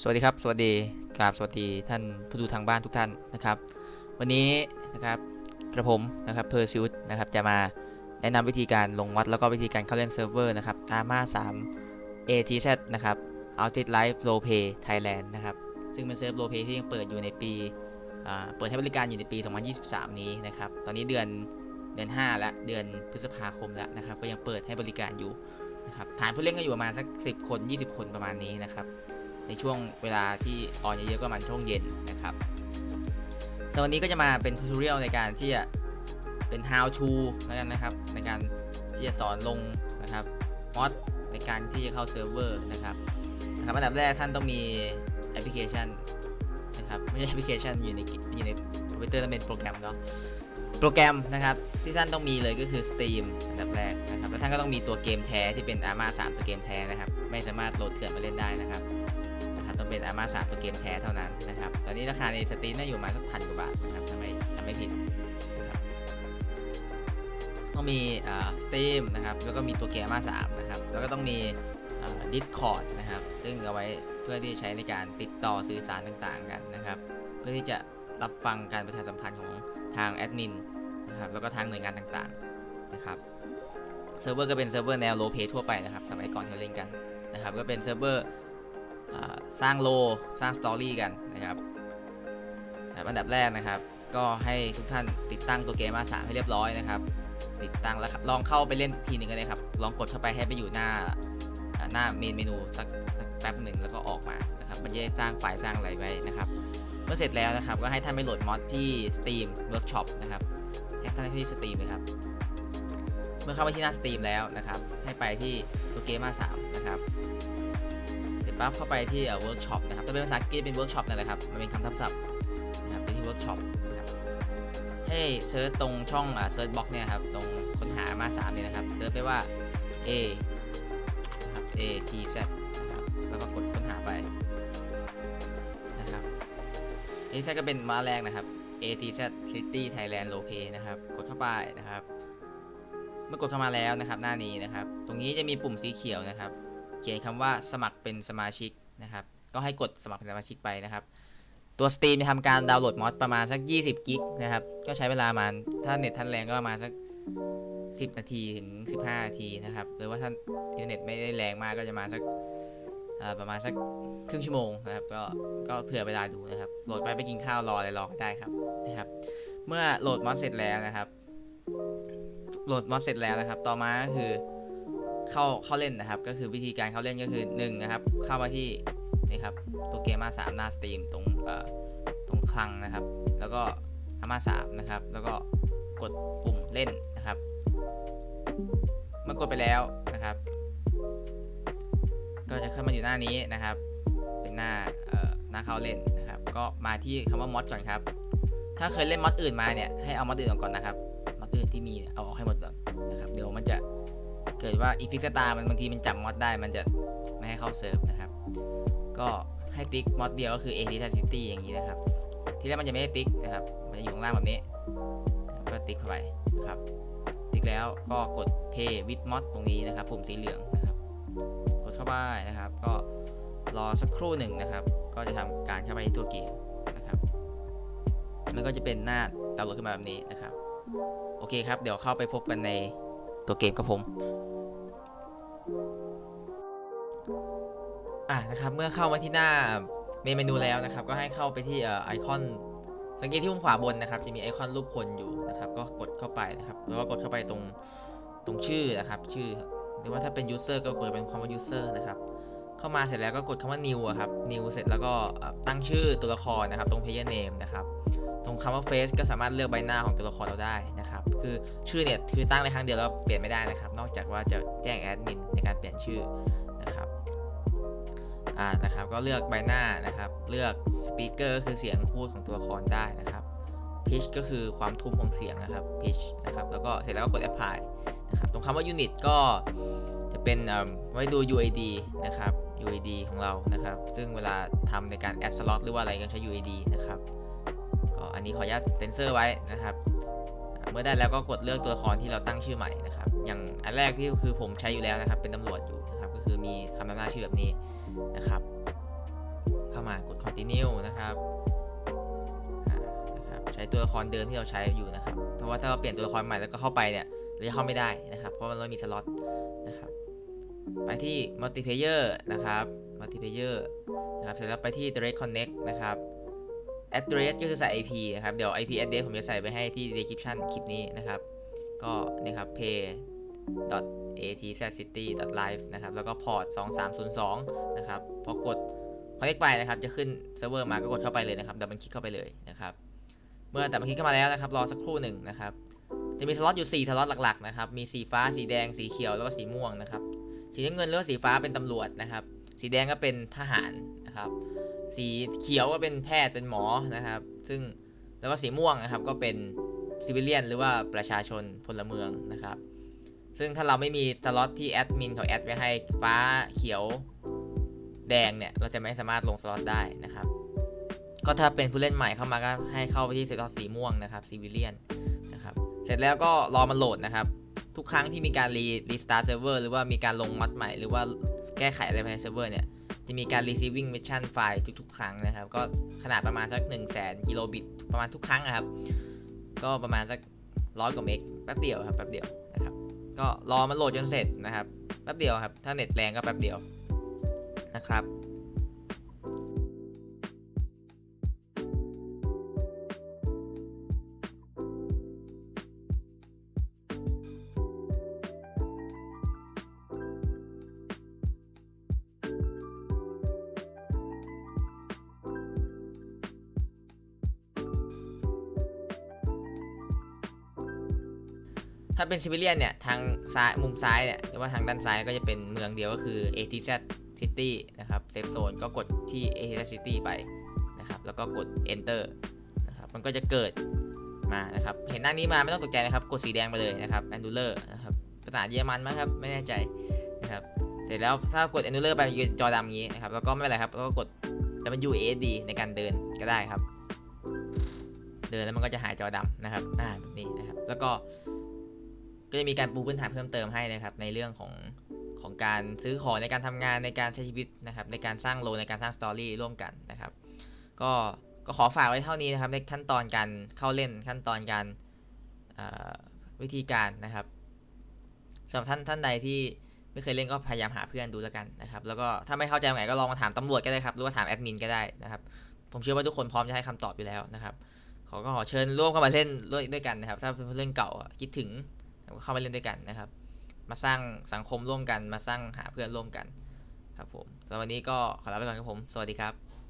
สวัสดีครับ สวัสดีกราบสวัสดีท่านผู้ดูทางบ้านทุกท่านนะครับ วันนี้นะครับกระผมนะครับเพอร์ซิวนะครับจะมาแนะนำวิธีการลงวัดแล้วก็วิธีการเข้าเล่นเซิร์ฟเวอร์นะครับอาม่า3 ATZ นะครับ Outed Live r o p a y Thailand นะครับ ซึ่งเป็นเซิร์ฟโรลเพย์ที่ยังเปิดอยู่ในปีอ่าเปิดให้บริการอยู่ในปี 2023 นี้นะครับ ตอนนี้เดือนเดือน 5 แล้ว เดือนพฤษภาคมแล้วนะครับ ก็ยังเปิดให้บริการอยู่นะครับ ฐานผู้เล่นก็อยู่ประมาณสัก 10 คน 20 คนประมาณนี้นะครับ ในช่วงเวลาที่ออนเยอะๆก็มันช่วงเย็นนะครับสำหรับวันนี้ก็จะมาเป็นทูตเรียลในการที่จะเป็น how to แล้วกันนะครับ ในการที่จะสอนลงนะครับมอดในการที่จะเข้าเซิร์ฟเวอร์นะครับนะครับอันดับแรกท่านต้องมีแอปพลิเคชันนะครับไม่ใช่แอปพลิเคชันอยู่ในอยู่ในคอมพิวเตอร์ต้องเป็นโปรแกรมเนาะโปรแกรมนะครับ ที่ท่านต้องมีเลยก็คือ Steam อันดับแรกนะครับแล้วท่านก็ต้องมีตัวเกมแท้ที่เป็น Arma 3ตัวเกมแท้นะครับ ไม่สามารถโหลดเถื่อนมาเล่นได้นะครับ เป็นอาม่าสามตัวเกมแท้เท่านั้นนะครับ ตอนนี้ราคาในสตรีมน่าอยู่มาสักพันกว่าบาทนะครับถ้าไม่ถ้าไม่ผิดนะครับต้องมีอ่าสตรีมนะครับแล้วก็มีตัวเกมอาม่าสามนะครับแล้วก็ต้องมีอ่า Discord นะครับ ซึ่งเอาไว้เพื่อที่ใช้ในการติดต่อสื่อสารต่างๆกันนะครับ เพื่อที่จะรับฟังการประชาสัมพันธ์ของทางแอดมินนะครับแล้วก็ทางหน่วยงานต่างๆนะครับเซิร์ฟเวอร์ก็เป็นเซิร์ฟเวอร์แนวโลเพทั่วไปนะครับ สมัยก่อนที่เราเล่นกันนะครับ ก็เป็นเซิร์ฟเวอร์ สร้างโลสร้างสตอรี่กันนะครับครับอันดับแรกนะครับ ก็ให้ทุกท่านติดตั้งตัวเกมมาสามให้เรียบร้อยนะครับ ติดตั้งแล้วลองเข้าไปเล่นทีหนึ่งกันเลยครับ ลองกดเข้าไปให้ไปอยู่หน้าหน้าเมนเมนูสักสักแป๊บหนึ่งแล้วก็ออกมานะครับมันจะสร้างไฟล์สร้างอะไรไว้นะครับเมื่อเสร็จแล้วนะครับก็ให้ท่านไปโหลดมอดที่ Steam Workshop นะครับให้ท่านที่ Steam เลยครับเมื่อเข้าไปที่หน้า Steam แล้วนะครับ ให้ไปที่ตัวเกมมาสามนะครับ ปั๊บเข้าไปที่เวิร์กช็อปนะครับถ้าเป็นภาษาอังกฤษเป็นเวิร์กช็อปนั่นแหละครับ มันเป็นคำทับศัพท์นะครับเป็นที่เวิร์กช็อปนะครับให้เซิร์ชตรงช่องเซิร์ชบ็อกเนี่ยครับ ตรงค้นหามาสามเนี่ยนะครับ เซิร์ชไปว่า A นะครับ A T Z นะครับ แล้วก็กดค้นหาไปนะครับ A T Z ก็เป็นมาแรกนะครับ A T Z City Thailand l o p a y นะครับ กดเข้าไปนะครับ เมื่อกดเข้ามาแล้วนะครับ หน้านี้นะครับ ตรงนี้จะมีปุ่มสีเขียวนะครับ เขียนคำว่าสมัครเป็นสมาชิกนะครับ ก็ให้กดสมัครเป็นสมาชิกไปนะครับ ตัว Steam จะทำการดาวน์โหลดมอดประมาณสัก 20 กิกนะครับ ก็ใช้เวลาประมาณถ้าเน็ตท่านแรงก็ประมาณสัก 10 นาทีถึง 15 นาทีนะครับ หรือว่าท่านอินเทอร์เน็ตไม่ได้แรงมากก็จะมาสักประมาณสักครึ่งชั่วโมงนะครับ ก็ก็เผื่อเวลาดูนะครับ โหลดไปไปกินข้าวรออะไรรอก็ได้ครับนะครับ เมื่อโหลดมอดเสร็จแล้วนะครับ โหลดมอดเสร็จแล้วนะครับ ต่อมาก็คือ เข้าเข้าเล่นนะครับ ก็คือวิธีการเข้าเล่นก็คือ1นะครับ เข้ามาที่นี่ครับตัวเกมมาสามหน้าสตรีมตรงเอ่อตรงคลังนะครับ แล้วก็อามาสามนะครับ แล้วก็กดปุ่มเล่นนะครับ เมื่อกดไปแล้วนะครับ ก็จะขึ้นมาอยู่หน้านี้นะครับ เป็นหน้าเอ่อหน้าเข้าเล่นนะครับ ก็มาที่คำว่ามอดก่อนครับ ถ้าเคยเล่นมอดอื่นมาเนี่ยให้เอามอดอื่นออกก่อนนะครับมอดอื่นที่มีเอาออกให้หมดก่อนนะครับ เดี๋ยวมันจะ เกิดว่าอีฟิกสตาร์มันบางทีมันจำมอดได้มันจะไม่ให้เข้าเซิร์ฟนะครับ ก็ให้ติ๊กมอดเดียวก็คือ a t t City อย่างนี้นะครับ ที่แรกมันจะไม่ได้ติ๊กนะครับ มันจะอยู่ข้างล่างแบบนี้ ก็ติ๊กเข้าไปนะครับ ติ๊กแล้วก็กด Pay with mod ตรงนี้นะครับปุ่มสีเหลืองนะครับ กดเข้าไปนะครับ ก็รอสักครู่หนึ่งนะครับ ก็จะทำการเข้าไปที่ตัวเกมนะครับ มันก็จะเป็นหน้าดาวน์โหลดขึ้นมาแบบนี้นะครับ โอเคครับ เดี๋ยวเข้าไปพบกันใน ตัวเกมกับผมอะนะครับเมื่อเข้ามาที่หน้าเมนเมนูแล้วนะครับ ก็ให้เข้าไปที่อไอคอนสังเกตที่มุมขวาบนนะครับ จะมีไอคอนรูปคนอยู่นะครับ ก็กดเข้าไปนะครับแล้วก็กดเข้าไปตรงตรงชื่อนะครับ ชื่อ หรือว่าถ้าเป็นยูเซอร์ก็กดเป็นคำว่า user นะครับ เข้ามาเสร็จแล้วก็กดคำว่า new อะครับ new เสร็จแล้วก็ตั้งชื่อตัวละครนะครับ ตรง player name นะครับ ตรงคำว่า face ก็สามารถเลือกใบหน้าของตัวละครเราได้นะครับ คือชื่อเนี่ยคือตั้งในครั้งเดียวแล้วเปลี่ยนไม่ได้นะครับ นอกจากว่าจะแจ้งแอดมินในการเปลี่ยนชื่อนะครับอ่านะครับ ก็เลือกใบหน้านะครับ เลือก speaker ก็คือเสียงพูดของตัวละครได้นะครับ pitch ก็คือความทุ้มของเสียงนะครับ pitch นะครับ แล้วก็เสร็จแล้วก็กด apply นะครับ ตรงคำว่า unit ก็จะเป็นไว้ดู UID นะครับ UID ของเรานะครับ ซึ่งเวลาทำในการ add slot หรือว่าอะไรก็ใช้ UID นะครับก็อันนี้ขออนุญาตเซนเซอร์ไว้นะครับ เมื่อได้แล้วก็กดเลือกตัวละครที่เราตั้งชื่อใหม่นะครับ อย่างอันแรกที่คือผมใช้อยู่แล้วนะครับ เป็นตำรวจอยู่นะครับ ก็คือมีคำนำหน้าชื่อแบบนี้นะครับคกด continue นะครับนะครับ ใช้ตัวละครเดิมที่เราใช้อยู่นะครับเพราะว่าถ้าเราเปลี่ยนตัวละครใหม่แล้วก็เข้าไปเนี่ยเราจะเข้าไม่ได้นะครับ เพราะมันไม่มีสล็อต ไปที่ multiplayer นะครับ multiplayer นะครับ เสร็จแล้วไปที่ direct connect นะครับ address ก็คือใส่ IP นะครับ เดี๋ยว IP address ผมจะใส่ไปให้ที่ description คลิปนี้นะครับ ก็นี่ครับ pay atzcity live นะครับ แล้วก็ port 2302 นะครับ พอกด connect ไปนะครับ จะขึ้นเซิร์ฟเวอร์มาก็กดเข้าไปเลยนะครับ ดับเบิลคลิกเข้าไปเลยนะครับ เมื่อดับเบิลคลิกเข้ามาแล้วนะครับ รอสักครู่หนึ่งนะครับจะมีสล็อตอยู่ 4 สล็อตหลักๆ นะครับ มีสีฟ้า สีแดง สีเขียว แล้วก็สีม่วงนะครับ สีน้ำเงินหรือว่าสีฟ้าเป็นตำรวจนะครับ สีแดงก็เป็นทหารนะครับ สีเขียวก็เป็นแพทย์เป็นหมอนะครับ ซึ่งแล้วก็สีม่วงนะครับก็เป็นซิวิเลียนหรือว่าประชาชนพลเมืองนะครับ ซึ่งถ้าเราไม่มีสล็อตที่แอดมินเขาแอดไว้ให้ฟ้าเขียวแดงเนี่ยเราจะไม่สามารถลงสล็อตได้นะครับ ก็ถ้าเป็นผู้เล่นใหม่เข้ามาก็ให้เข้าไปที่สล็อตสีม่วงนะครับซิวิเลียนนะครับ เสร็จแล้วก็รอมันโหลดนะครับ ทุกครั้งที่มีการรีรีสตาร์เซิร์ฟเวอร์หรือว่ามีการลงมัดใหม่หรือว่าแก้ไขอะไรภายในเซิร์ฟเวอร์เนี่ย จะมีการ receiving mission file ทุก ๆ ครั้งนะครับ ก็ขนาดประมาณสัก 1 0 0 0 0แสนกิโลบิตประมาณทุกครั้งนะครับ ก็ประมาณสักร้อยกว่าเมกแป๊บเดียวครับแป๊บเดียวนะครับ ก็รอมันโหลดจนเสร็จนะครับแป๊บเดียวครับ ถ้าเน็ตแรงก็แป๊บเดียวนะครับ ถ้าเป็นซิวิเลียนเนี่ยทางซ้ายมุมซ้ายเนี่ยหรือว่าทางด้านซ้ายก็จะเป็นเมืองเดียวก็คือ ATZ City นะครับเซฟโซนก็กดที่ ATZ City ไปนะครับแล้วก็กด Enter นะครับมันก็จะเกิดมานะครับเห็นหน้านี้มาไม่ต้องตกใจนะครับ กดสีแดงไปเลยนะครับ Angular นะครับภาษาเยอรมันมั้งครับไม่แน่ใจนะครับเสร็จแล้วถ้ากด Angular ไปมันจะจอดำอย่างนี้นะครับแล้วก็ไม่เป็นไรครับก็กด WASD ในการเดินก็ได้ครับ เดินแล้วมันก็จะหายจอดำนะครับอ่าแบบนี้นะครับแล้วก็ ก็จะมีการปูพื้นฐานเพิ่มเติมให้นะครับ ในเรื่องของของการซื้อของในการทำงานในการใช้ชีวิตนะครับ ในการสร้างโลในการสร้างสตอรี่ร่วมกันนะครับ ก็ก็ขอฝากไว้เท่านี้นะครับ ในขั้นตอนการเข้าเล่นขั้นตอนการวิธีการนะครับสำหรับท่านท่านใดที่ไม่เคยเล่นก็พยายามหาเพื่อนดูแล้วกันนะครับ แล้วก็ถ้าไม่เข้าใจตรงไหนก็ลองมาถามตำรวจก็ได้ครับ หรือว่าถามแอดมินก็ได้นะครับ ผมเชื่อว่าทุกคนพร้อมจะให้คำตอบอยู่แล้วนะครับ ขอก็ขอเชิญร่วมเข้ามาเล่นด้วยด้วยกันนะครับ ถ้าเป็นเรื่องเก่าคิดถึง เข้ามาเล่นด้วยกันนะครับ มาสร้างสังคมร่วมกัน มาสร้างหาเพื่อนร่วมกันครับผมสำหรับวันนี้ก็ขอลาไปก่อนครับผม สวัสดีครับ